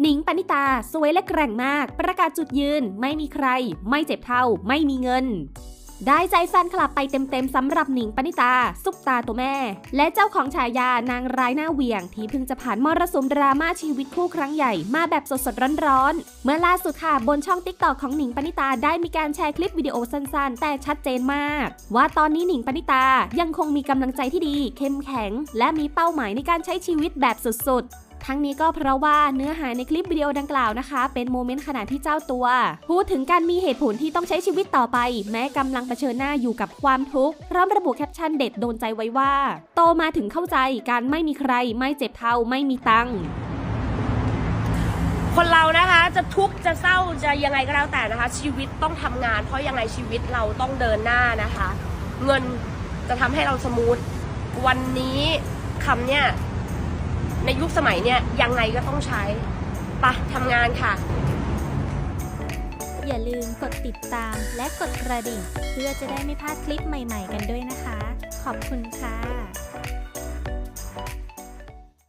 หนิงปณิตาสวยและแกร่งมาก ประกาศจุดยืน ไม่มีใคร ไม่เจ็บเท่า ไม่มีเงิน ได้ใจแฟนคลับไปเต็มๆสำหรับหนิงปณิตา ซุปตาตัวแม่ และเจ้าของฉายานางร้ายหน้าเหวี่ยง ที่เพิ่งจะผ่านมรสุมดราม่าชีวิตคู่ครั้งใหญ่มาแบบสดๆร้อนๆเมื่อล่าสุดค่ะบนช่องติ๊กตอกของหนิงปณิตาได้มีการแชร์คลิปวิดีโอสั้นๆ แต่ชัดเจนมาก ว่าตอนนี้หนิงปณิตายังคงมีกำลังใจที่ดี เข้มแข็ง และมีเป้าหมายในการใช้ชีวิตแบบสุดๆ ทั้งนี้ก็เพราะว่าเนื้อหาในคลิปวิดีโอดังกล่าวนะคะ เป็นโมเมนต์ขณะที่เจ้าตัว พูดถึงการมีเหตุผลที่ต้องใช้ชีวิตต่อไป แม้กำลังเผชิญหน้าอยู่กับความทุกข์พร้อมระบุแคปชั่นเด็ดโดนใจไว้ว่า โตมาถึงเข้าใจการไม่มีใคร ไม่เจ็บเท่าไม่มีตังค์คนเรานะคะจะทุกข์จะเศร้าจะยังไงก็แล้วแต่นะคะ ชีวิตต้องทำงาน เพราะยังไงชีวิตเราต้องเดินหน้านะคะ เงินจะทำให้เราสมูทวันนี้คำเนี่ย ในยุคสมัยเนี่ยยังไงก็ต้องใช้ไปะทำงานค่ะ อย่าลืมกดติดตามและกดกระดิ่ง เพื่อจะได้ไม่พลาดคลิปใหม่ๆกันด้วยนะคะ ขอบคุณค่ะ